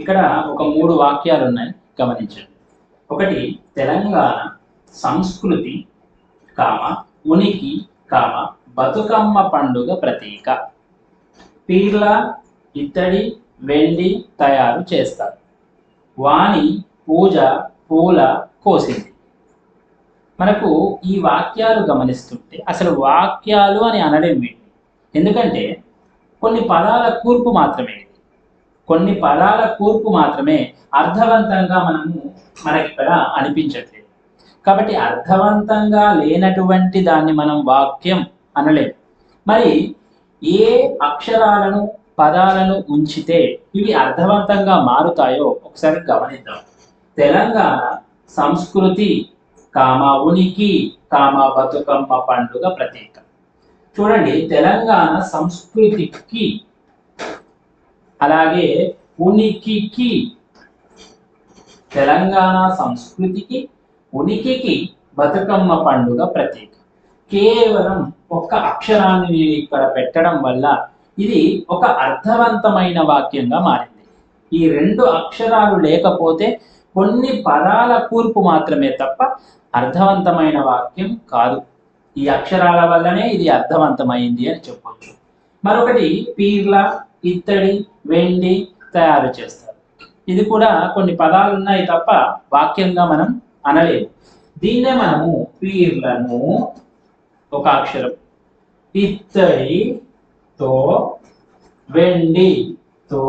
ఇక్కడ ఒక మూడు వాక్యాలు ఉన్నాయి గమనించండి. ఒకటి తెలంగాణ సంస్కృతి కామ ఉనికి కామ బతుకమ్మ పండుగ ప్రతీక. పీర్ల ఇత్తడి వెండి తయారు చేస్తారు. వాణి పూజ పూల కోసింది. మనకు ఈ వాక్యాలు గమనిస్తుంటే అసలు వాక్యాలు అని అనడం వీటిని ఎందుకంటే కొన్ని పదాల కూర్పు మాత్రమే. కొన్ని పదాల కూర్పు మాత్రమే అర్థవంతంగా మనము మనకి ఇక్కడ అనిపించట్లేదు. కాబట్టి అర్థవంతంగా లేనటువంటి దాన్ని మనం వాక్యం అనలేము మరి ఏ అక్షరాలను పదాలను ఉంచితే ఇవి అర్థవంతంగా మారుతాయో ఒకసారి గమనిద్దాం. తెలంగాణ సంస్కృతి కామ ఉనికి కామ బతుకమ్మ పండుగ ప్రతీక. చూడండి తెలంగాణ సంస్కృతికి అలాగే ఉనికికి తెలంగాణ సంస్కృతికి ఉనికికి బతుకమ్మ పండుగ ప్రతీక కేవలం ఒక్క అక్షరాన్ని నేను ఇక్కడ పెట్టడం వల్ల ఇది ఒక అర్థవంతమైన వాక్యంగా మారింది. ఈ రెండు అక్షరాలు లేకపోతే కొన్ని పదాల కూర్పు మాత్రమే తప్ప అర్థవంతమైన వాక్యం కాదు. ఈ అక్షరాల వల్లనే ఇది అర్థవంతమైంది అని చెప్పొచ్చు. మరొకటి పీర్ల ఇత్తడి వెండి తయారు చేస్తారు. ఇది కూడా కొన్ని పదాలు ఉన్నాయి తప్ప వాక్యంగా మనం అనలేము. దీన్నే మనము పీర్లను ఒక అక్షరం. ఇత్తడితో వెండితో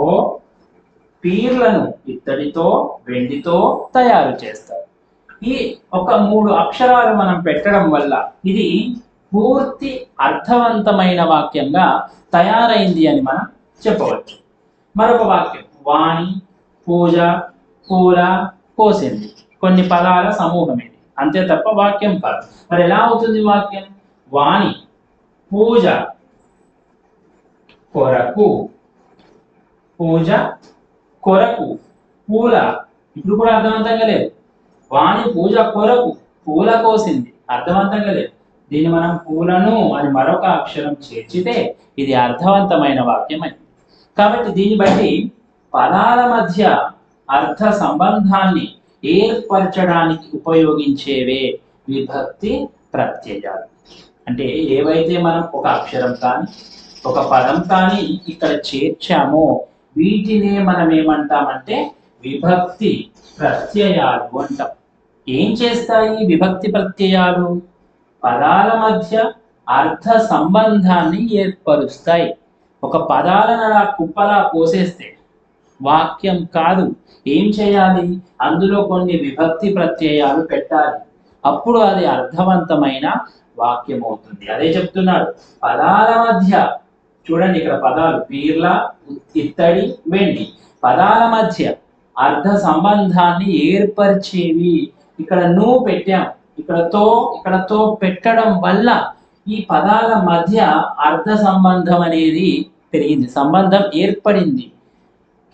పీర్లను ఇత్తడితో వెండితో తయారు చేస్తారు. ఈ ఒక మూడు అక్షరాలు మనం పెట్టడం వల్ల ఇది పూర్తి అర్థవంతమైన వాక్యంగా తయారైంది అని మనం చెప్పవచ్చు. మరొక వాక్యం. వాణి పూజ పూల కోసింది కొన్ని పదాల సమూహం ఇది. అంతే తప్ప వాక్యం కాదు. మరి ఎలా అవుతుంది వాక్యం? వాణి పూజ కొరకు పూజ కొరకు పూల. ఇప్పుడు కూడా అర్థవంతంగా లేదు. వాణి పూజ కొరకు పూల కోసింది. అర్థవంతంగా లేదు. దీన్ని మనం పూలను అని మరొక అక్షరం చేర్చితే ఇది అర్థవంతమైన వాక్యం కాబట్టి దీన్ని బట్టి పదాల మధ్య అర్థ సంబంధాన్ని ఏర్పరచడానికి ఉపయోగించేవే విభక్తి ప్రత్యయాలు అంటే ఏవైతే మనం ఒక అక్షరం కానీ ఒక పదం కానీ ఇక్కడ చేర్చామో వీటినే మనం ఏమంటామంటే విభక్తి ప్రత్యయాలు అంటాం. ఏం చేస్తాయి విభక్తి ప్రత్యయాలు? పదాల మధ్య అర్థ సంబంధాన్ని ఏర్పరుస్తాయి. ఒక పదాలను అలా కుప్పలా పోసేస్తే వాక్యం కాదు. ఏం చేయాలి? అందులో కొన్ని విభక్తి ప్రత్యయాలు పెట్టాలి. అప్పుడు అది అర్థవంతమైన వాక్యం అవుతుంది అదే చెప్తున్నాడు. పదాల మధ్య చూడండి ఇక్కడ పదాలు. పీర్ల ఇత్తడి వెండి. పదాల మధ్య అర్థ సంబంధాన్ని ఏర్పరిచేవి. ఇక్కడ నువ్వు పెట్టాం. ఇక్కడ తో ఇక్కడ తో పెట్టడం వల్ల ఈ పదాల మధ్య అర్థ సంబంధం అనేది పెరిగింది. సంబంధం ఏర్పడింది.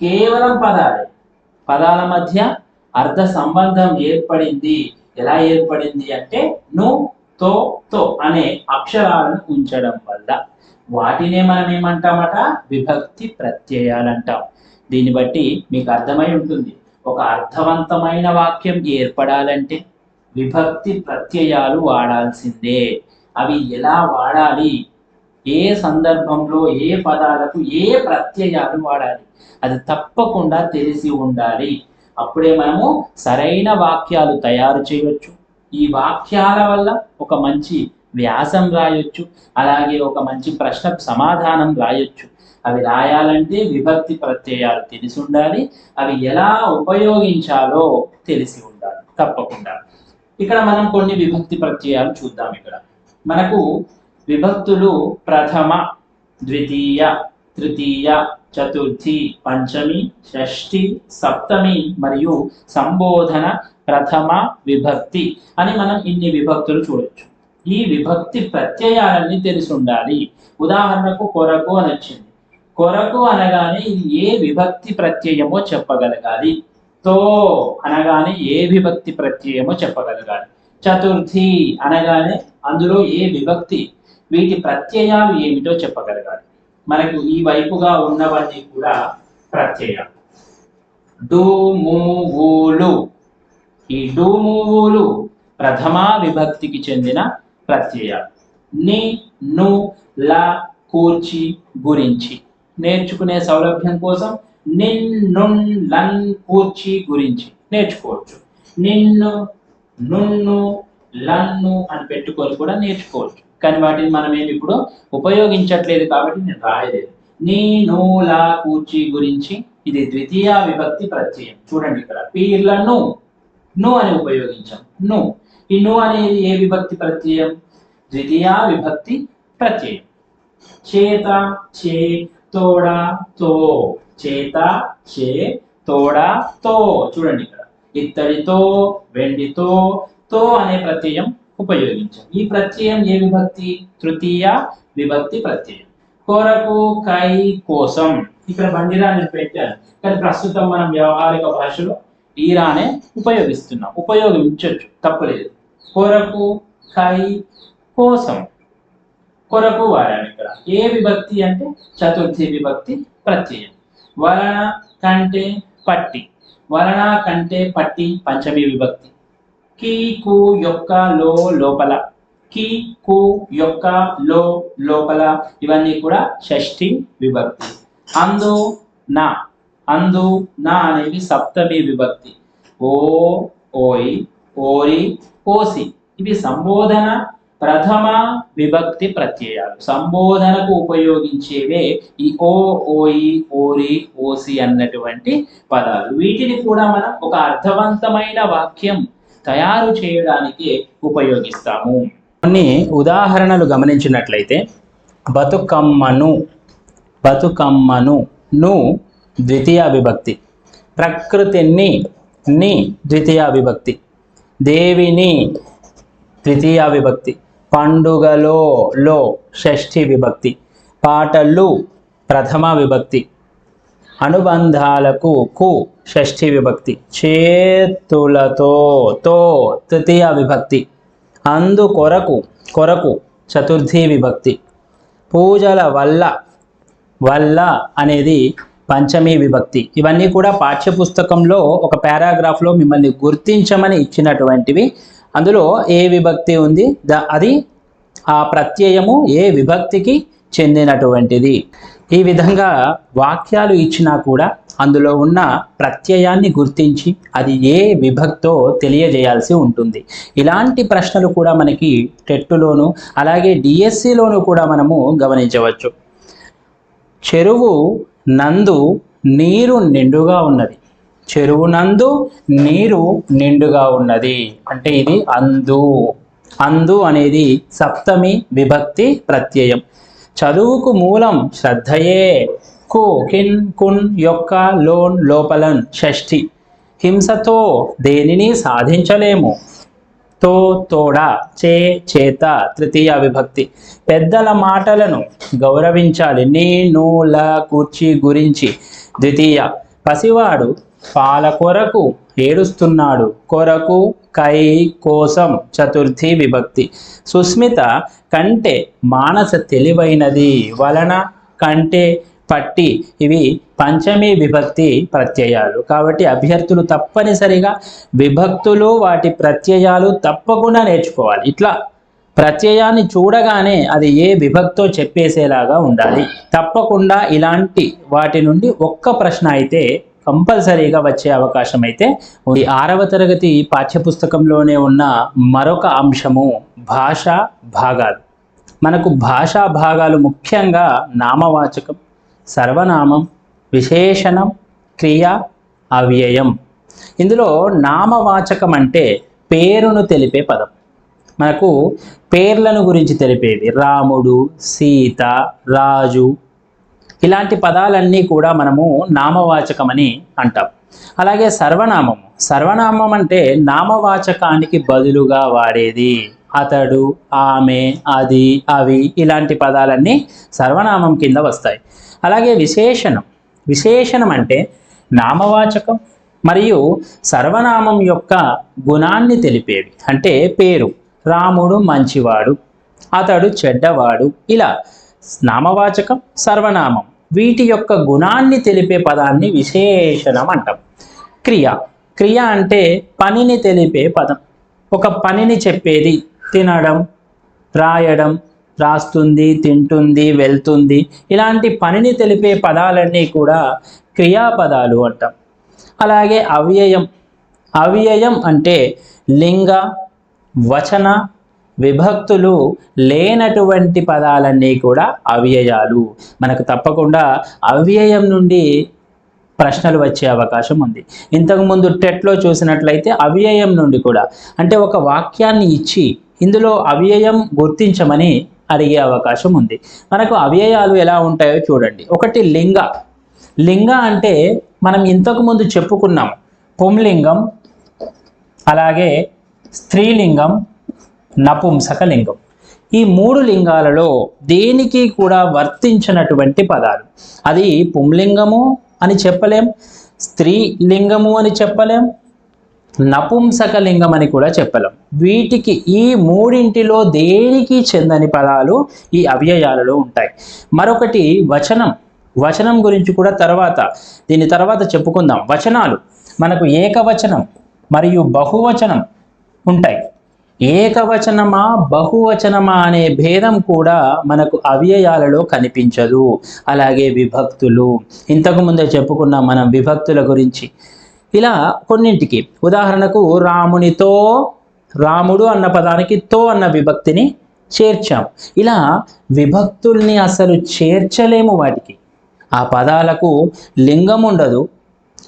కేవలం పదాలే. పదాల మధ్య అర్థ సంబంధం ఏర్పడింది. ఎలా ఏర్పడింది అంటే ను తో తో అనే అక్షరాలను ఉంచడం వల్ల. వాటినే మనం ఏమంటామట? విభక్తి ప్రత్యయాలు అంటాం దీన్ని బట్టి మీకు అర్థమై ఉంటుంది. ఒక అర్థవంతమైన వాక్యం ఏర్పడాలంటే విభక్తి ప్రత్యయాలు వాడాల్సిందే. అవి ఎలా వాడాలి? ఏ సందర్భంలో ఏ పదాలకు ఏ ప్రత్యయాలు వాడాలి? అది తప్పకుండా తెలిసి ఉండాలి. అప్పుడే మనము సరైన వాక్యాలు తయారు చేయవచ్చు ఈ వాక్యాల వల్ల ఒక మంచి వ్యాసం రాయొచ్చు. అలాగే ఒక మంచి ప్రశ్న సమాధానం రాయొచ్చు. అవి రాయాలంటే విభక్తి ప్రత్యయాలు తెలిసి ఉండాలి. అవి ఎలా ఉపయోగించాలో తెలిసి ఉండాలి. తప్పకుండా. ఇక్కడ మనం కొన్ని విభక్తి ప్రత్యయాలు చూద్దాం ఇక్కడ. మనకు విభక్తులు ప్రథమ ద్వితీయ తృతీయ చతుర్థి పంచమి షష్ఠి సప్తమి మరియు సంబోధన ప్రథమ విభక్తి అని మనం ఇన్ని విభక్తులు చూడొచ్చు. ఈ విభక్తి ప్రత్యయాలన్నీ తెలిసి ఉండాలి ఉదాహరణకు కొరకు అని వచ్చింది కొరకు అనగానే ఇది ఏ విభక్తి ప్రత్యయమో చెప్పగలగాలి. తో అనగానే ఏ విభక్తి ప్రత్యయమో చెప్పగలగాలి. చతుర్థి అనగానే అందులో ఏ విభక్తి వీటి ప్రత్యయాలు ఏమిటో చెప్పగలగాలి. మనకు ఈ వైపుగా ఉన్నవన్నీ కూడా ప్రత్యయాలు డూమువులు ఈ డూమూవులు ప్రథమా విభక్తికి చెందిన ప్రత్యయాలు ని ను ల కూర్చి గురించి. నేర్చుకునే సౌలభ్యం కోసం నిన్ను లన్ కూర్చి గురించి నేర్చుకోవచ్చు. నిన్ను నున్ను లన్ను అని పెట్టుకొని కూడా నేర్చుకోవచ్చు. కానీ వాటిని మనం ఏమి ఇప్పుడు ఉపయోగించట్లేదు కాబట్టి నేను రాయలేదు. నీ లా కూచి గురించి ఇది ద్వితీయ విభక్తి ప్రత్యయం. చూడండి ఇక్కడ. పీర్లను ను. అని ఉపయోగించాం. ను. ఈ ను అనేది ఏ విభక్తి ప్రత్యయం? ద్వితీయ విభక్తి ప్రత్యయం. చేత చే తోడ తో. చేత చే తోడ తో. చూడండి ఇక్కడ. ఇత్తడితో వెండితో తో అనే ప్రత్యయం ఉపయోగించాం. ఈ ప్రత్యయం ఏ విభక్తి? తృతీయ విభక్తి ప్రత్యయం. కొరకు కై కోసం. ఇక్కడ బండిరా నేను పెట్టాను కానీ ప్రస్తుతం మనం వ్యవహారిక భాషలో ఈరానే ఉపయోగిస్తున్నాం. ఉపయోగించవచ్చు తప్పలేదు కొరకు కై కోసం. కొరకు వాడాను ఇక్కడ. ఏ విభక్తి అంటే చతుర్థి విభక్తి ప్రత్యయం. వలన కంటే పట్టి. వలన కంటే పట్టి పంచమి విభక్తి. కీ కు యొక్క లో లోపల కీ కు యొక్క లో లోపల ఇవన్నీ కూడా షష్ఠి విభక్తి. అందు నా అందు నా అనేవి సప్తమి విభక్తి. ఓ ఓయి ఓరి ఓసి. ఇవి సంబోధన ప్రథమ విభక్తి ప్రత్యయాలు. సంబోధనకు ఉపయోగించేవే ఈ ఓ ఓయి ఓరి ఓసి అన్నటువంటి పదాలు. వీటిని కూడా మనం ఒక అర్థవంతమైన వాక్యం తయారు చేయడానికి ఉపయోగిస్తాము. కొన్ని ఉదాహరణలు గమనించినట్లయితే బతుకమ్మను బతుకమ్మను ను ద్వితీయ విభక్తి ప్రకృతిని ని ద్వితీయ విభక్తి దేవిని ద్వితీయ విభక్తి పండుగలో లో షష్ఠి విభక్తి పాటలు ప్రథమ విభక్తి అనుబంధాలకు కు షష్ఠి విభక్తి. చేతులతో తో తృతీయ విభక్తి. అందు కొరకు కొరకు చతుర్థి విభక్తి. పూజల వల్ల వల్ల అనేది పంచమీ విభక్తి. ఇవన్నీ కూడా పాఠ్యపుస్తకంలో ఒక పారాగ్రాఫ్లో మిమ్మల్ని గుర్తించమని ఇచ్చినటువంటివి. అందులో ఏ విభక్తి ఉంది? ద అది ఆ ప్రత్యయము ఏ విభక్తికి చెందినటువంటిది? ఈ విధంగా వాక్యాలు ఇచ్చినా కూడా అందులో ఉన్న ప్రత్యయాన్ని గుర్తించి అది ఏ విభక్తో తెలియజేయాల్సి ఉంటుంది. ఇలాంటి ప్రశ్నలు కూడా మనకి టెట్టులోను అలాగే డిఎస్సిలోను కూడా మనము గమనించవచ్చు. చెరువు నందు నీరు నిండుగా ఉన్నది. చెరువు నందు నీరు నిండుగా ఉన్నది. అంటే ఇది అందు. అందు అనేది సప్తమి విభక్తి ప్రత్యయం. చదువుకు మూలం శ్రద్ధయే. కు కిన్ కున్ యొక్క లోన్ లోపలన్ షష్ఠి. హింసతో దేనిని సాధించలేము. తో తోడ చే చేత తృతీయ విభక్తి. పెద్దల మాటలను గౌరవించాలి. నేను ల కూర్చి గురించి. ద్వితీయ పసివాడు పాల కొరకు ఏడుస్తున్నాడు. కొరకు కై కోసం చతుర్థి విభక్తి. సుస్మిత కంటే మానస తెలివైనది. వలన కంటే పట్టి. ఇవి పంచమి విభక్తి ప్రత్యయాలు. కాబట్టి అభ్యర్థులు తప్పనిసరిగా విభక్తులు వాటి ప్రత్యయాలు తప్పకుండా నేర్చుకోవాలి. ఇట్లా ప్రత్యయాన్ని చూడగానే అది ఏ విభక్తో చెప్పేసేలాగా ఉండాలి. తప్పకుండా ఇలాంటి వాటి నుండి ఒక్క ప్రశ్న అయితే కంపల్సరీగా వచ్చే అవకాశం అయితే ఉంది. ఆరవ తరగతి పాఠ్యపుస్తకంలోనే ఉన్న మరొక అంశము భాషా భాగాలు. మనకు భాషా భాగాలు ముఖ్యంగా నామవాచకం సర్వనామం విశేషణం క్రియ అవ్యయం. ఇందులో నామవాచకం అంటే పేరును తెలిపే పదం. మనకు పేర్లను గురించి తెలిపేవి రాముడు సీత రాజు ఇలాంటి పదాలన్నీ కూడా మనము నామవాచకమని అంటాం. అలాగే సర్వనామం. సర్వనామం అంటే నామవాచకానికి బదులుగా వాడేది. అతడు ఆమె అది అవి ఇలాంటి పదాలన్నీ సర్వనామం కింద వస్తాయి. అలాగే విశేషణం. విశేషణం అంటే నామవాచకం మరియు సర్వనామం యొక్క గుణాన్ని తెలిపేవి. అంటే పేరు. రాముడు మంచివాడు. అతడు చెడ్డవాడు. ఇలా నామవాచకం సర్వనామం. వీటి యొక్క గుణాన్ని తెలిపే పదాన్ని విశేషణం అంటాం. క్రియ. క్రియ అంటే పనిని తెలిపే పదం. ఒక పనిని చెప్పేది తినడం రాయడం రాస్తుంది తింటుంది వెళ్తుంది. ఇలాంటి పనిని తెలిపే పదాలన్నీ కూడా క్రియాపదాలు అంటాం. అలాగే అవ్యయం. అవ్యయం అంటే లింగ వచన విభక్తులు లేనటువంటి పదాలన్నీ కూడా అవ్యయాలు. మనకు తప్పకుండా అవ్యయం నుండి ప్రశ్నలు వచ్చే అవకాశం ఉంది. ఇంతకుముందు టెట్లో చూసినట్లయితే అవ్యయం నుండి కూడా. అంటే ఒక వాక్యాన్ని ఇచ్చి ఇందులో అవ్యయం గుర్తించమని అడిగే అవకాశం ఉంది. మనకు అవ్యయాలు ఎలా ఉంటాయో చూడండి. ఒకటి లింగ. లింగ అంటే మనం ఇంతకుముందు చెప్పుకున్నాం. పుంలింగం అలాగే స్త్రీలింగం నపుంసక లింగం ఈ మూడు లింగాలలో దేనికి కూడా వర్తించినటువంటి పదాలు? అది పుంలింగము అని చెప్పలేం స్త్రీ లింగము అని చెప్పలేం నపుంసక లింగం అని కూడా చెప్పలేం. వీటికి ఈ మూడింటిలో దేనికి చెందని పదాలు ఈ అవ్యయాలలో ఉంటాయి? మరొకటి వచనం. వచనం గురించి కూడా తర్వాత దీని తర్వాత చెప్పుకుందాం. వచనాలు. మనకు ఏకవచనం మరియు బహువచనం ఉంటాయి. ఏకవచనమా బహువచనమా అనే భేదం కూడా మనకు అవ్యయాలలో కనిపించదు. అలాగే విభక్తులు. ఇంతకు ముందే చెప్పుకున్నాం మనం విభక్తుల గురించి. ఇలా కొన్నింటికి. ఉదాహరణకు రామునితో రాముడు అన్న పదానికి తో అన్న విభక్తిని చేర్చాం. ఇలా విభక్తుల్ని అసలు చేర్చలేము వాటికి. ఆ పదాలకు లింగం ఉండదు.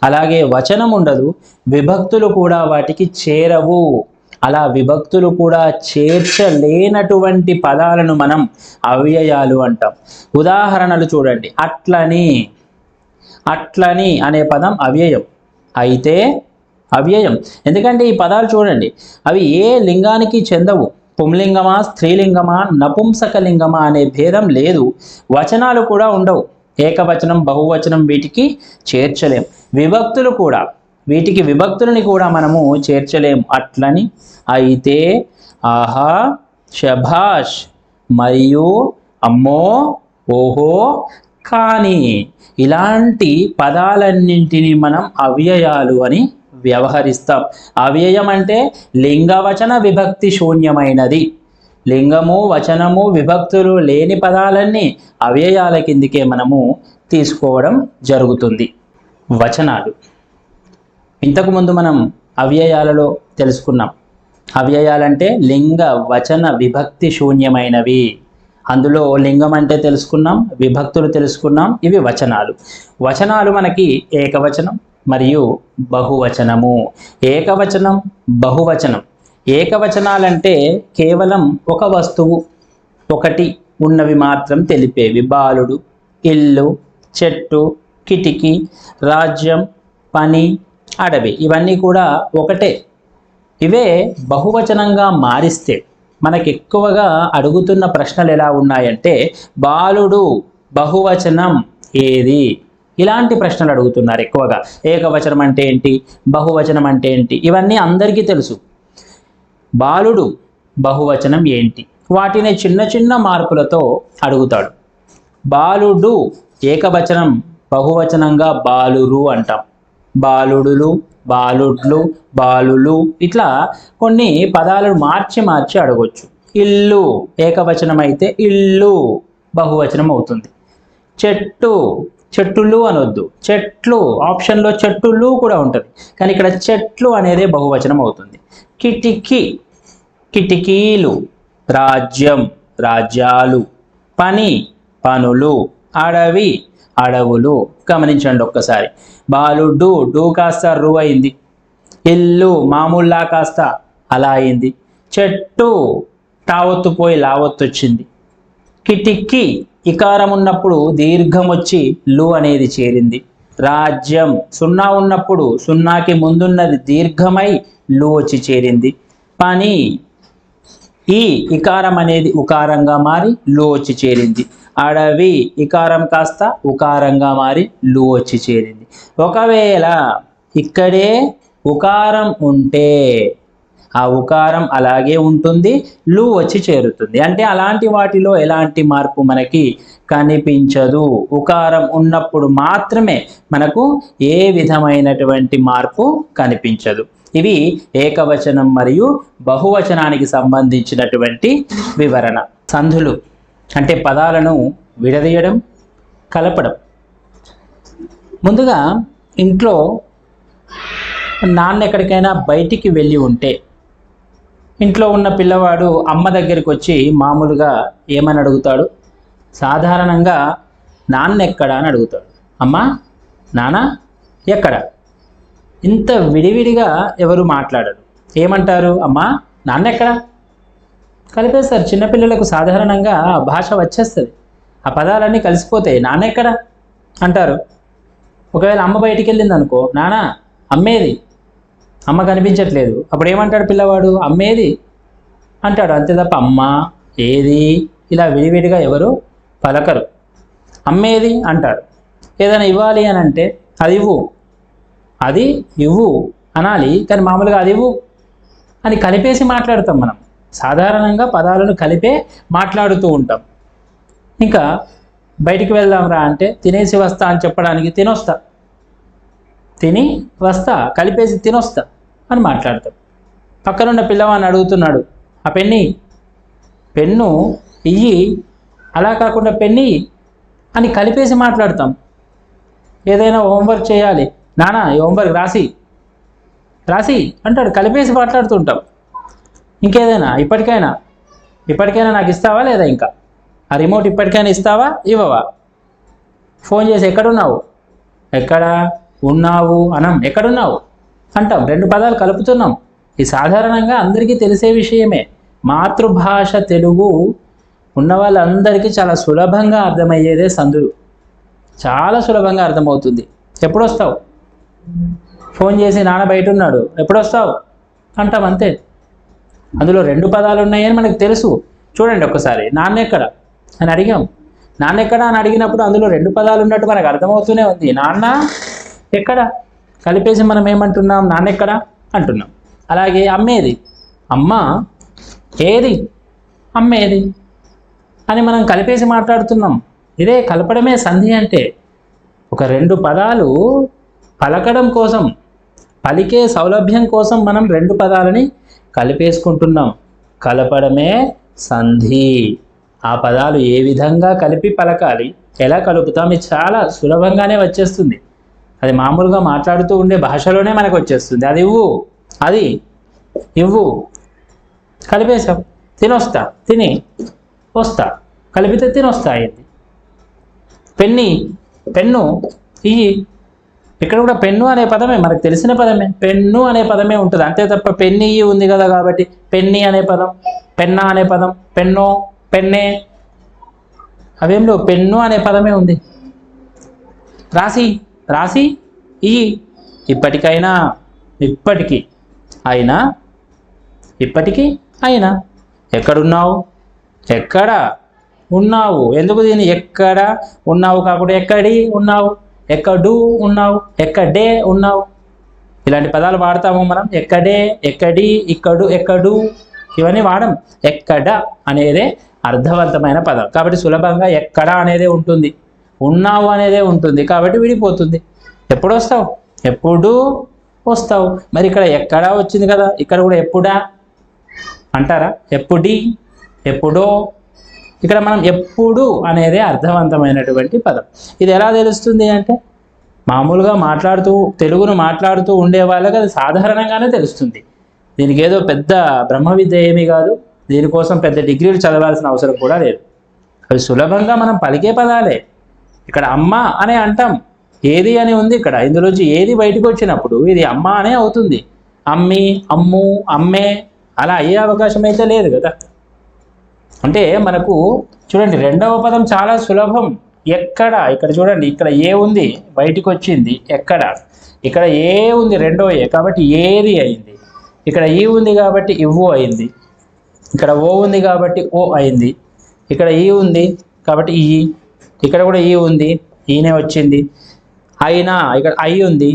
అలాగే వచనం ఉండదు. విభక్తులు కూడా వాటికి చేరవు. అలా విభక్తులు కూడా చేర్చలేనటువంటి పదాలను మనం అవ్యయాలు అంటాం. ఉదాహరణలు చూడండి. అట్లని అట్లని అనే పదం అవ్యయం. అయితే అవ్యయం. ఎందుకంటే ఈ పదాలు చూడండి. అవి ఏ లింగానికి చెందవు? పుంలింగమా స్త్రీలింగమా నపుంసకలింగమా అనే భేదం లేదు. వచనాలు కూడా ఉండవు. ఏకవచనం బహువచనం వీటికి చేర్చలేం. విభక్తులు కూడా వీటికి విభక్తులని కూడా మనము చేర్చలేం. అట్లని అయితే ఆహా శభాష్ మరియు అమ్మో ఓహో కానీ ఇలాంటి పదాలన్నింటినీ మనం అవ్యయాలు అని వ్యవహరిస్తాం. అవ్యయం అంటే లింగవచన విభక్తి శూన్యమైనది. లింగము వచనము విభక్తులు లేని పదాలన్నీ అవ్యయాల కిందికే మనము తీసుకోవడం జరుగుతుంది. వచనాలు. ఇంతకుముందు మనం అవ్యయాలలో తెలుసుకున్నాం. అవ్యయాలంటే లింగ వచన విభక్తి శూన్యమైనవి. అందులో లింగం అంటే తెలుసుకున్నాం విభక్తులు తెలుసుకున్నాం ఇవి వచనాలు. వచనాలు మనకి ఏకవచనం మరియు బహువచనము. ఏకవచనం బహువచనం. ఏకవచనాలంటే కేవలం ఒక వస్తువు ఒకటి ఉన్నవి మాత్రం తెలిపేవి. బాలుడు ఇల్లు చెట్టు కిటికీ రాజ్యం పని అడవి. ఇవన్నీ కూడా ఒకటే. ఇవే బహువచనంగా మారిస్తే మనకి ఎక్కువగా అడుగుతున్న ప్రశ్నలు ఎలా ఉన్నాయంటే బాలుడు బహువచనం ఏది? ఇలాంటి ప్రశ్నలు అడుగుతున్నారు ఎక్కువగా. ఏకవచనం అంటే ఏంటి? బహువచనం అంటే ఏంటి? ఇవన్నీ అందరికీ తెలుసు. బాలుడు బహువచనం ఏంటి? వాటిని చిన్న చిన్న మార్పులతో అడుగుతాడు. బాలుడు ఏకవచనం బహువచనంగా బాలురు అంటాం. బాలుడులు బాలుడ్లు బాలులు ఇట్లా కొన్ని పదాలను మార్చి మార్చి అడగొచ్చు. ఇల్లు ఏకవచనం అయితే ఇల్లు బహువచనం అవుతుంది చెట్టు చెట్టులు అనొద్దు. చెట్లు ఆప్షన్లో చెట్టులు కూడా ఉంటుంది. కానీ ఇక్కడ చెట్లు అనేది బహువచనం అవుతుంది కిటికీ కిటికీలు రాజ్యం రాజ్యాలు పని పనులు అడవి అడవులు. గమనించండి ఒక్కసారి. బాలుడు డూ కాస్త రు అయింది ఇల్లు మామూలులా కాస్త అలా అయింది. చెట్టు టావొత్తు పోయి లావత్తు వచ్చింది కిటికీ ఇకారం ఉన్నప్పుడు దీర్ఘం వచ్చి లు అనేది చేరింది. రాజ్యం సున్నా ఉన్నప్పుడు సున్నాకి ముందున్నది దీర్ఘమై లు వచ్చి చేరింది. పని ఈ ఇకారం అనేది ఉకారంగా మారి లు వచ్చి చేరింది. అడవి ఇకారం కాస్త ఉకారంగా మారి లు వచ్చి చేరింది. ఒకవేళ ఇక్కడే ఉకారం ఉంటే ఆ ఉకారం అలాగే ఉంటుంది లు వచ్చి చేరుతుంది. అంటే అలాంటి వాటిలో ఎలాంటి మార్పు మనకి కనిపించదు. ఉకారం ఉన్నప్పుడు మాత్రమే మనకు ఏ విధమైనటువంటి మార్పు కనిపించదు. ఇవి ఏకవచనం మరియు బహువచనానికి సంబంధించినటువంటి వివరణ. సంధులు అంటే పదాలను విడదీయడం కలపడం. ముందుగా ఇంట్లో నాన్న ఎక్కడికైనా బయటికి వెళ్ళి ఉంటే ఇంట్లో ఉన్న పిల్లవాడు అమ్మ దగ్గరికి వచ్చి మామూలుగా ఏమని అడుగుతాడు? సాధారణంగా నాన్న ఎక్కడ అని అడుగుతాడు. అమ్మ నాన్న ఎక్కడ? ఇంత విడివిడిగా ఎవరు మాట్లాడరు. ఏమంటారు? అమ్మా నాన్న ఎక్కడ? కలిపేస్తారు చిన్నపిల్లలకు సాధారణంగా ఆ భాష వచ్చేస్తుంది. ఆ పదాలన్నీ కలిసిపోతాయి. నాన్న ఎక్కడ? అంటారు. ఒకవేళ అమ్మ బయటికి వెళ్ళింది అనుకో నాన్న అమ్మేది. అమ్మ కనిపించట్లేదు. అప్పుడు ఏమంటాడు పిల్లవాడు? అమ్మేది. అంటాడు. అంతే తప్ప అమ్మ ఏది? ఇలా విడివిడిగా ఎవరు పలకరు. అమ్మేది? అంటారు. ఏదైనా ఇవ్వాలి అని అంటే అది ఇవ్వు. అది ఇవ్వు. అనాలి. కానీ మామూలుగా అది ఇవ్వు. అని కలిపేసి మాట్లాడతాం మనం. సాధారణంగా పదాలను కలిపే మాట్లాడుతూ ఉంటాం. ఇంకా బయటికి వెళ్దాం రా అంటే తినేసి వస్తా అని చెప్పడానికి తినొస్తా. తిని వస్తా కలిపేసి తినొస్తా అని మాట్లాడతాం. పక్కనున్న పిల్లవాడిని అడుగుతున్నాడు ఆ పెన్ని పెన్ను ఇయ్యి అలా కాకుండా పెన్ని అని కలిపేసి మాట్లాడతాం. ఏదైనా హోంవర్క్ చేయాలి. నానా ఈ హోంవర్క్ రాసి రాసి అంటాడు. కలిపేసి మాట్లాడుతుంటాం ఇంకేదైనా ఇప్పటికైనా. ఇప్పటికైనా నాకు ఇస్తావా లేదా ఇంకా? ఆ రిమోట్ ఇప్పటికైనా ఇస్తావా? ఇవ్వవా? ఫోన్ చేసి ఎక్కడున్నావు? ఎక్కడ? ఉన్నావు అనం. ఎక్కడున్నావు? అంటాం. రెండు పదాలు కలుపుతున్నాం. ఇది సాధారణంగా అందరికీ తెలిసే విషయమే. మాతృభాష తెలుగు ఉన్న వాళ్ళందరికీ చాలా సులభంగా అర్థమయ్యేదే సందులు చాలా సులభంగా అర్థమవుతుంది. ఎప్పుడొస్తావు? ఫోన్ చేసి నాన్న బయట ఉన్నాడు. ఎప్పుడొస్తావు? అంటాం అంతే. అందులో రెండు పదాలు ఉన్నాయని మనకు తెలుసు. చూడండి ఒక్కసారి నాన్న ఎక్కడ అని అడిగాం. నాన్న ఎక్కడ అని అడిగినప్పుడు అందులో రెండు పదాలు ఉన్నట్టు మనకు అర్థమవుతూనే ఉంది. నాన్న ఎక్కడ? కలిపేసి మనం ఏమంటున్నాం? నాన్న ఎక్కడ అంటున్నాం. అలాగే అమ్మేది. అమ్మ ఏది? అమ్మేది. అని మనం కలిపేసి మాట్లాడుతున్నాం. ఇదే కలపడమే సంధి అంటే ఒక రెండు పదాలు పలకడం కోసం పలికే సౌలభ్యం కోసం మనం రెండు పదాలని కలిపేసుకుంటున్నాం. కలపడమే సంధి. ఆ పదాలు ఏ విధంగా కలిపి పలకాలి ఎలా కలుపుతాం ఇది చాలా సులభంగానే వచ్చేస్తుంది. అది మామూలుగా మాట్లాడుతూ ఉండే భాషలోనే మనకు వచ్చేస్తుంది. అది ఇవ్వు. అది ఇవ్వు. కలిపేశాం. తినొస్తా. తిని. వస్తా. కలిపితే తినొస్తా అయింది పెన్ని. పెన్ను. ఇయ్యి. ఇక్కడ కూడా పెన్ను అనే పదమే మనకు తెలిసిన పదమే. పెన్ను అనే పదమే ఉంటుంది. అంతే తప్ప పెన్ని ఉంది కదా కాబట్టి పెన్ని అనే పదం పెన్నా అనే పదం పెన్నో పెన్నే. అవేం లేవు. పెన్ను అనే పదమే ఉంది. రాసి రాసి ఈ. ఇప్పటికైనా ఇప్పటికీ అయినా ఇప్పటికీ అయినా. ఎక్కడున్నావు? ఎక్కడ ఉన్నావు? ఎందుకు దీన్ని ఎక్కడ ఉన్నావు కాకుండా ఎక్కడి ఉన్నావు? ఎక్కడు ఉన్నావు? ఎక్కడే ఉన్నావు? ఇలాంటి పదాలు వాడతాము మనం. ఎక్కడే ఎక్కడి ఇక్కడు ఎక్కడు. ఇవన్నీ వాడం. ఎక్కడ అనేదే అర్థవంతమైన పదం. కాబట్టి సులభంగా ఎక్కడ అనేదే ఉంటుంది. ఉన్నావు అనేదే ఉంటుంది. కాబట్టి విడిపోతుంది. ఎప్పుడు వస్తావు? ఎప్పుడు వస్తావు? మరి ఇక్కడ ఎక్కడా వచ్చింది కదా? ఇక్కడ కూడా ఎప్పుడా? అంటారా? ఎప్పుడి? ఎప్పుడో? ఇక్కడ మనం ఎప్పుడు అనేది అర్థవంతమైనటువంటి పదం. ఇది ఎలా తెలుస్తుంది అంటే మామూలుగా మాట్లాడుతూ తెలుగును మాట్లాడుతూ ఉండే వాళ్ళకి అది సాధారణంగానే తెలుస్తుంది. దీనికి ఏదో పెద్ద బ్రహ్మ విద్య ఏమీ కాదు. దీనికోసం పెద్ద డిగ్రీలు చదవాల్సిన అవసరం కూడా లేదు. అవి సులభంగా మనం పలికే పదాలే. ఇక్కడ అమ్మ అనే అంటాం. ఏది అని ఉంది ఇక్కడ. ఇందులోంచి ఏది బయటకు వచ్చినప్పుడు ఇది అమ్మ అనే అవుతుంది. అమ్మి అమ్ము అమ్మే అలా అయ్యే అవకాశం అయితే లేదు కదా. అంటే మనకు చూడండి రెండవ పదం చాలా సులభం. ఎక్కడ? ఇక్కడ చూడండి ఇక్కడ ఏ ఉంది? బయటికి వచ్చింది ఎక్కడ? ఇక్కడ ఏ ఉంది? రెండో ఏ. కాబట్టి ఏది అయింది? ఇక్కడ ఈ ఉంది కాబట్టి ఇవ్వు అయింది. ఇక్కడ ఓ ఉంది కాబట్టి ఓ అయింది. ఇక్కడ ఈ ఉంది కాబట్టి ఈ. ఇక్కడ కూడా ఈ ఉంది. ఈనే వచ్చింది. అయినా ఇక్కడ ఐ ఉంది.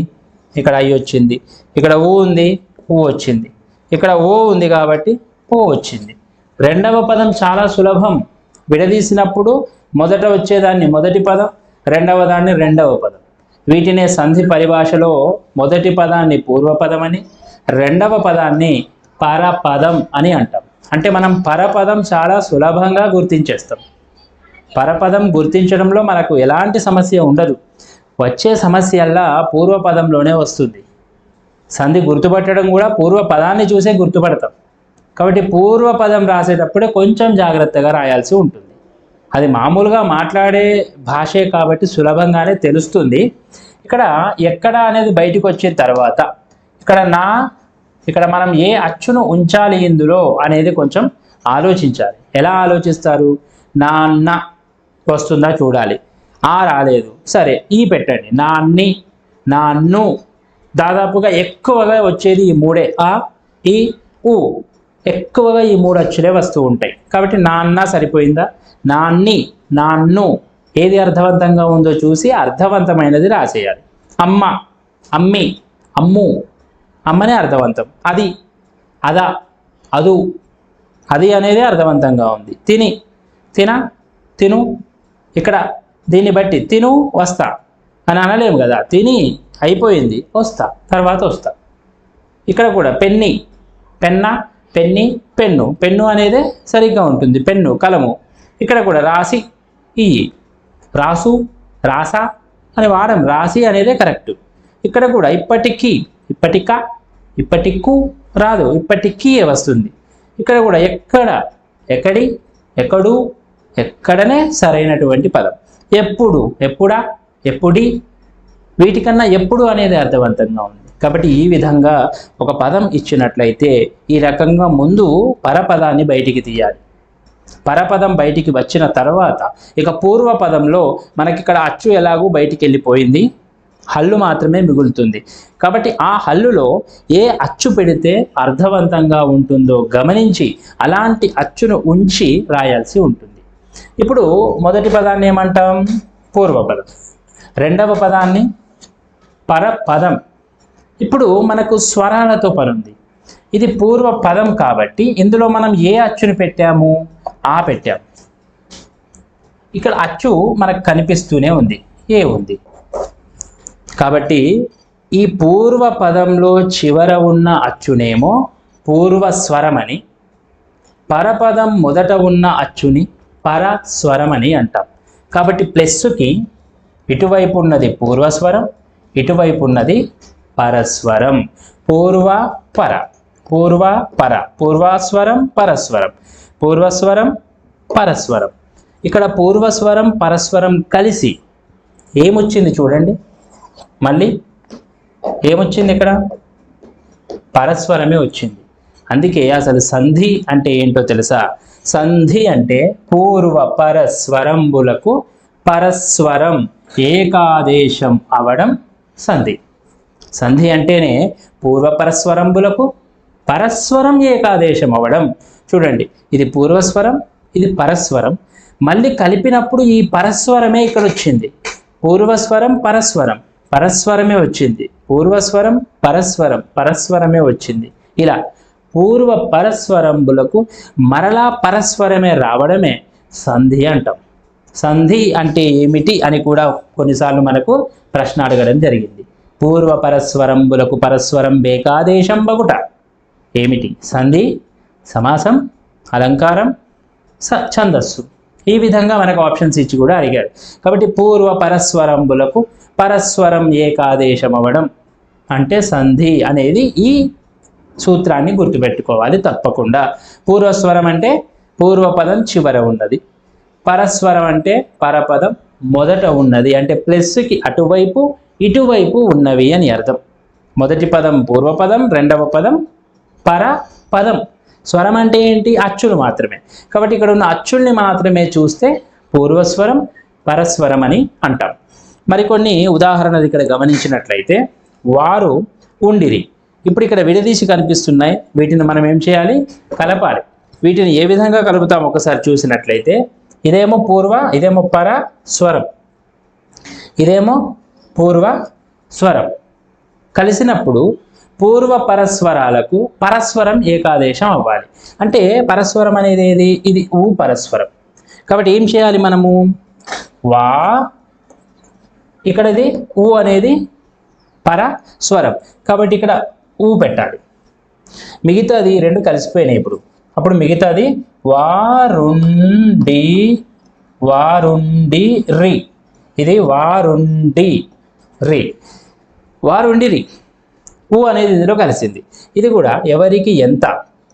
ఇక్కడ ఐ వచ్చింది. ఇక్కడ ఊ ఉంది. ఊ వచ్చింది. ఇక్కడ ఓ ఉంది కాబట్టి ఓ వచ్చింది. రెండవ పదం చాలా సులభం. విడదీసినప్పుడు మొదట వచ్చేదాన్ని మొదటి పదం రెండవ దాన్ని రెండవ పదం. వీటినే సంధి పరిభాషలో మొదటి పదాన్ని పూర్వపదమని రెండవ పదాన్ని పరపదం అని అంటాం. అంటే మనం పరపదం చాలా సులభంగా గుర్తించేస్తాం. పరపదం గుర్తించడంలో మనకు ఎలాంటి సమస్య ఉండదు. వచ్చే సమస్యల్లా పూర్వపదంలోనే వస్తుంది. సంధి గుర్తుపట్టడం కూడా పూర్వ పదాన్ని చూసే గుర్తుపడతాం. కాబట్టి పూర్వపదం రాసేటప్పుడే కొంచెం జాగ్రత్తగా రాయాల్సి ఉంటుంది. అది మామూలుగా మాట్లాడే భాషే కాబట్టి సులభంగానే తెలుస్తుంది. ఇక్కడ ఎక్కడ అనేది బయటకు వచ్చిన తర్వాత ఇక్కడ నా ఇక్కడ మనం ఏ అచ్చును ఉంచాలి ఇందులో అనేది కొంచెం ఆలోచించాలి. ఎలా ఆలోచిస్తారు? నాన్న వస్తుందా చూడాలి. ఆ రాలేదు. సరే ఈ పెట్టండి. నాన్ని నాన్ను. దాదాపుగా ఎక్కువగా వచ్చేది ఈ మూడే. ఆ ఈ ఊ. ఎక్కువగా ఈ మూడు అచ్చులే వస్తూ ఉంటాయి. కాబట్టి నాన్న సరిపోయిందా? నాన్ని నాన్ను ఏది అర్థవంతంగా ఉందో చూసి అర్థవంతమైనది రాసేయాలి. అమ్మ అమ్మి అమ్ము అమ్మనే అర్థవంతం. అది అదా అదు అది అనేది అర్థవంతంగా ఉంది. తిని తిన తిను ఇక్కడ దీన్ని బట్టి తిను వస్తా అని అనలేము కదా. తిని అయిపోయింది వస్తా తర్వాత వస్తా. ఇక్కడ కూడా పెన్ని పెన్న పెన్ని పెన్ను. పెన్ను అనేదే సరిగ్గా ఉంటుంది. పెన్ను కలము. ఇక్కడ కూడా రాసి ఇయ్యి రాసు రాసా అని వాడం రాసి అనేదే కరెక్ట్. ఇక్కడ కూడా ఇప్పటికీ ఇప్పటిక ఇప్పటికు రాదు. ఇప్పటికీ వస్తుంది? ఇక్కడ కూడా ఎక్కడ ఎక్కడి ఎక్కడు ఎక్కడనే సరైనటువంటి పదం. ఎప్పుడు ఎప్పుడా ఎప్పుడి వీటికన్నా ఎప్పుడు అనేది అర్థవంతంగా ఉంది. కాబట్టి ఈ విధంగా ఒక పదం ఇచ్చినట్లయితే ఈ రకంగా ముందు పరపదాన్ని బయటికి తీయాలి. పరపదం బయటికి వచ్చిన తర్వాత ఇక పూర్వ పదంలో మనకి ఇక్కడ అచ్చు ఎలాగూ బయటికి వెళ్ళిపోయింది హల్లు మాత్రమే మిగులుతుంది. కాబట్టి ఆ హల్లులో ఏ అచ్చు పెడితే అర్థవంతంగా ఉంటుందో గమనించి అలాంటి అచ్చును ఉంచి రాయాల్సి ఉంటుంది. ఇప్పుడు మొదటి పదాన్ని ఏమంటాం? పూర్వపదం. రెండవ పదాన్ని పరపదం ఇప్పుడు మనకు స్వరాలతో పనుంది. ఇది పూర్వ పదం కాబట్టి ఇందులో మనం ఏ అచ్చుని పెట్టాము? ఆ పెట్టాము ఇక్కడ అచ్చు మనకు కనిపిస్తూనే ఉంది. ఏ ఉంది? కాబట్టి ఈ పూర్వ పదంలో చివర ఉన్న అచ్చునేమో పూర్వ స్వరమని పరపదం మొదట ఉన్న అచ్చుని పర స్వరమని అంటాం. కాబట్టి ప్లస్సుకి ఇటువైపు ఉన్నది పూర్వస్వరం ఇటువైపు ఉన్నది పరస్వరం. పూర్వ పర. పూర్వ పర. పూర్వస్వరం పరస్వరం. పూర్వస్వరం పరస్వరం. ఇక్కడ పూర్వస్వరం పరస్వరం కలిసి ఏమొచ్చింది చూడండి. మళ్ళీ ఏమొచ్చింది ఇక్కడ? పరస్వరమే వచ్చింది. అందుకే అసలు సంధి అంటే ఏంటో తెలుసా? సంధి అంటే పూర్వ పరస్వరంబులకు పరస్వరం ఏకాదేశం అవడం సంధి. సంధి అంటేనే పూర్వపరస్వరంబులకు పరస్వరం ఏకాదేశం అవడం చూడండి ఇది పూర్వస్వరం ఇది పరస్వరం. మళ్ళీ కలిపినప్పుడు ఈ పరస్వరమే ఇక్కడ వచ్చింది. పూర్వస్వరం పరస్వరం. పరస్వరమే వచ్చింది. పూర్వస్వరం పరస్వరం. పరస్వరమే వచ్చింది. ఇలా పూర్వ పరస్వరంబులకు మరలా పరస్వరమే రావడమే సంధి అంటాం. సంధి అంటే ఏమిటి అని కూడా కొన్నిసార్లు మనకు ప్రశ్న అడగడం జరిగింది. పూర్వ పరస్వరంబులకు పరస్వరం బేకాదేశం బగుట ఏమిటి? సంధి సమాసం అలంకారం స ఛందస్సు. ఈ విధంగా మనకు ఆప్షన్స్ ఇచ్చి కూడా అడిగాడు. కాబట్టి పూర్వ పరస్వరంబులకు పరస్వరం ఏకాదేశం అవ్వడం అంటే సంధి అనేది ఈ సూత్రాన్ని గుర్తుపెట్టుకోవాలి తప్పకుండా. పూర్వస్వరం అంటే పూర్వపదం చివర ఉన్నది. పరస్వరం అంటే పరపదం మొదట ఉన్నది. అంటే ప్లస్కి అటువైపు ఇటువైపు ఉన్నవి అని అర్థం. మొదటి పదం పూర్వపదం రెండవ పదం పర పదం. స్వరం అంటే ఏంటి? అచ్చులు మాత్రమే. కాబట్టి ఇక్కడ ఉన్న అచ్చుల్ని మాత్రమే చూస్తే పూర్వస్వరం పరస్వరం అని అంటాం. మరికొన్ని ఉదాహరణలు ఇక్కడ గమనించినట్లయితే వారు ఉండిరి. ఇప్పుడు ఇక్కడ విడదీసి కనిపిస్తున్నాయి. వీటిని మనం ఏం చేయాలి? కలపాలి. వీటిని ఏ విధంగా కలుపుతాం? ఒకసారి చూసినట్లయితే ఇదేమో పూర్వ ఇదేమో పర స్వరం. ఇదేమో పూర్వ స్వరం. కలిసినప్పుడు పూర్వ పరస్వరాలకు పరస్వరం ఏకాదేశం అవ్వాలి. అంటే పరస్వరం అనేది ఏది? ఇది ఊ పరస్వరం. కాబట్టి ఏం చేయాలి మనము? వా ఇక్కడ ఇది ఊ అనేది పర స్వరం కాబట్టి ఇక్కడ ఊ పెట్టాలి. మిగతాది రెండు కలిసిపోయినాయి ఇప్పుడు. అప్పుడు మిగతాది వారుండి వారుండి రి ఇది వారుండి. రి. వారుండి రి. ఊ అనేది ఇందులో కలిసింది. ఇది కూడా ఎవరికి ఎంత?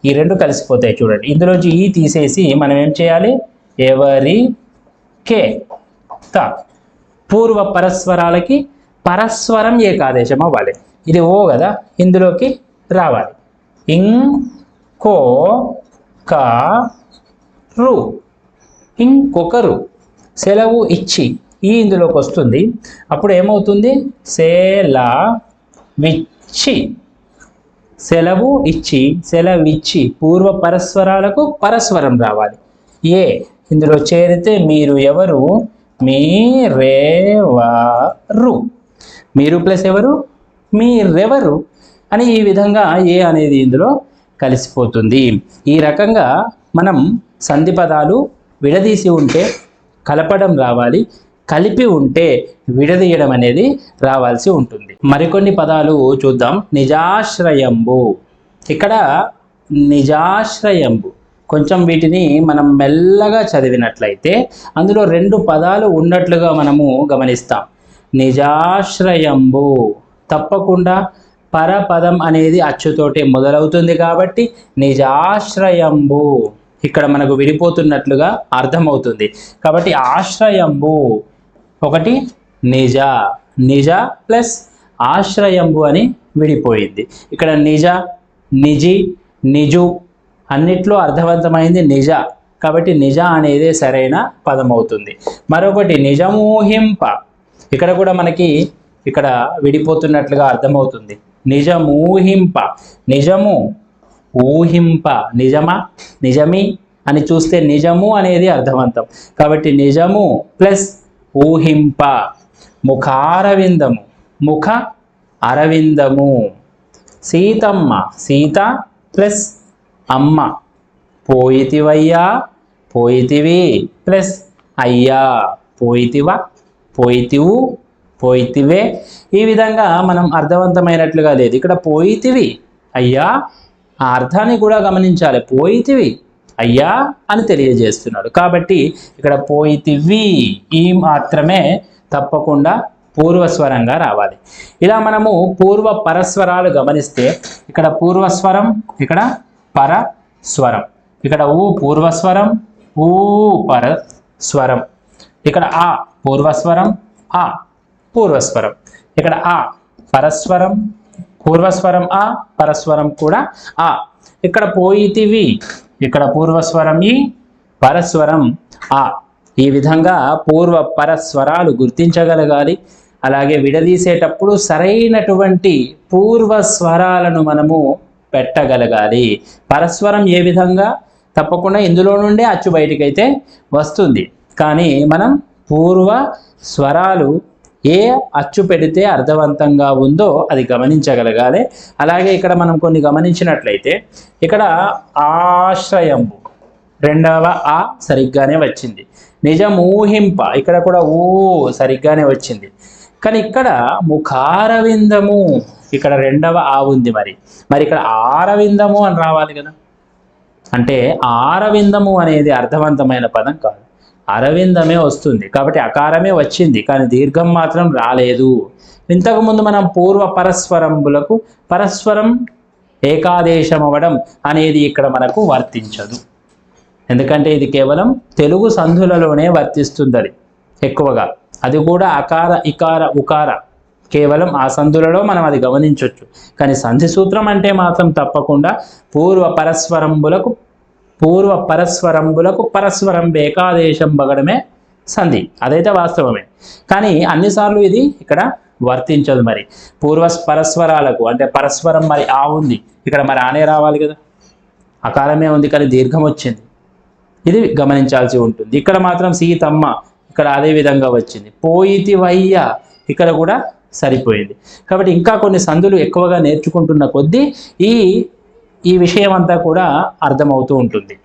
ఈ రెండు కలిసిపోతాయి చూడండి. ఇందులోంచి ఈ తీసేసి మనం ఏం చేయాలి? ఎవరి కే. త. పూర్వ పరస్వరాలకి పరస్వరం ఏకాదేశం అవ్వాలి. ఇది ఓ కదా? ఇందులోకి రావాలి. ఇం కో క రు. ఇంకొకరు సెలవు ఇచ్చి. ఈ ఇందులోకి వస్తుంది. అప్పుడు ఏమవుతుంది? సెల విచ్చి. సెలవు ఇచ్చి సెలవిచ్చి. పూర్వ పరస్వరాలకు పరస్వరం రావాలి. ఏ? ఇందులో చేరితే మీరు ఎవరు? మీరేవారు? మీరు ప్లస్ ఎవరు? మీరెవరు? అని ఈ విధంగా ఏ అనేది ఇందులో కలిసిపోతుంది. ఈ రకంగా మనం సంధి పదాలు విడదీసి ఉంటే కలపడం రావాలి. కలిపి ఉంటే విడదీయడం అనేది రావాల్సి ఉంటుంది. మరికొన్ని పదాలు చూద్దాం. నిజాశ్రయంబు. ఇక్కడ నిజాశ్రయంబు. కొంచెం వీటిని మనం మెల్లగా చదివినట్లయితే అందులో రెండు పదాలు ఉన్నట్లుగా మనము గమనిస్తాం. నిజాశ్రయంబు. తప్పకుండా పరపదం అనేది అచ్చుతోటే మొదలవుతుంది కాబట్టి నిజాశ్రయంబు. ఇక్కడ మనకు విడిపోతున్నట్లుగా అర్థమవుతుంది. కాబట్టి ఆశ్రయంబు. ఒకటి నిజ నిజ ప్లస్ ఆశ్రయంబు అని విడిపోయింది. ఇక్కడ నిజ నిజి నిజు అన్నిట్లో అర్థవంతమైంది నిజ. కాబట్టి నిజ అనేది సరైన పదం అవుతుంది మరొకటి నిజమూహింప. ఇక్కడ కూడా మనకి ఇక్కడ విడిపోతున్నట్లుగా అర్థమవుతుంది. నిజమూహింప. నిజము ఊహింప. నిజమా? నిజమి? అని చూస్తే నిజము అనేది అర్థవంతం. కాబట్టి నిజము ప్లస్ ఊహింప ముఖారవిందము. ముఖ అరవిందము. సీతమ్మ. సీత ప్లస్ అమ్మ. పోయితివయ్యా పోయితివి ప్లస్ అయ్యా. పోయితివా పోయితివు పోయితివే. ఈ విధంగా మనం అర్థవంతమైనట్లుగా లేదు. ఇక్కడ పోయితివి అయ్యా ఆ అర్థాన్ని కూడా గమనించాలి. పోయితివి అయ్యా అని తెలియజేస్తున్నాడు. కాబట్టి ఇక్కడ పోయితివి ఈ మాత్రమే తప్పకుండా పూర్వస్వరంగా రావాలి. ఇలా మనము పూర్వ పరస్వరాలు గమనిస్తే ఇక్కడ పూర్వస్వరం ఇక్కడ పరస్వరం. ఇక్కడ ఊ పూర్వస్వరం ఊ పర స్వరం ఇక్కడ ఆ పూర్వస్వరం ఆ పూర్వస్వరం. ఇక్కడ ఆ పరస్వరం పూర్వస్వరం ఆ పరస్వరం కూడా ఆ. ఇక్కడ పోయితివి ఇక్కడ పూర్వస్వరం ఈ పరస్వరం ఆ. ఈ విధంగా పూర్వ పరస్వరాలు గుర్తించగలగాలి. అలాగే విడదీసేటప్పుడు సరైనటువంటి పూర్వ స్వరాలను మనము పెట్టగలగాలి. పరస్వరం ఏ విధంగా? తప్పకుండా ఇందులో నుండే అచ్చు బయటికైతే వస్తుంది. కానీ మనం పూర్వ స్వరాలు ఏ అచ్చు పెడితే అర్థవంతంగా ఉందో అది గమనించగలగాలి. అలాగే ఇక్కడ మనం కొన్ని గమనించినట్లయితే ఇక్కడ ఆశ్రయంబు రెండవ ఆ సరిగ్గానే వచ్చింది. నిజం ఊహింప ఇక్కడ కూడా ఊ సరిగ్గానే వచ్చింది. కానీ ఇక్కడ ముఖారవిందము ఇక్కడ రెండవ ఆ ఉంది మరి. మరి ఇక్కడ ఆరవిందము అని రావాలి కదా. అంటే ఆరవిందము అనేది అర్థవంతమైన పదం కాదు. అరవిందమే వస్తుంది. కాబట్టి అకారమే వచ్చింది. కానీ దీర్ఘం మాత్రం రాలేదు. ఇంతకుముందు మనం పూర్వ పరస్వరంబులకు పరస్వరం ఏకాదేశం అవ్వడం అనేది ఇక్కడ మనకు వర్తించదు. ఎందుకంటే ఇది కేవలం తెలుగు సంధులలోనే వర్తిస్తుంది అది ఎక్కువగా. అది కూడా అకార ఇకార ఉకార. కేవలం ఆ సంధులలో మనం అది గమనించవచ్చు కానీ సంధి సూత్రం అంటే మాత్రం తప్పకుండా పూర్వ పరస్వరంబులకు పూర్వ పరస్వరంబులకు పరస్వరం ఏకాదేశం బగడమే సంధి. అదైతే వాస్తవమే. కానీ అన్నిసార్లు ఇది ఇక్కడ వర్తించదు మరి. పూర్వ పరస్వరాలకు అంటే పరస్వరం మరి ఆ ఉంది. ఇక్కడ మరి ఆనే రావాలి కదా. అకాలమే ఉంది కానీ దీర్ఘం వచ్చింది. ఇది గమనించాల్సి ఉంటుంది. ఇక్కడ మాత్రం సీతమ్మ ఇక్కడ అదే విధంగా వచ్చింది. పోయితి వయ్య ఇక్కడ కూడా సరిపోయింది. కాబట్టి ఇంకా కొన్ని సందులు ఎక్కువగా నేర్చుకుంటున్న కొద్దీ ఈ ఈ విషయం అంతా కూడా అర్థమవుతూ ఉంటుంది.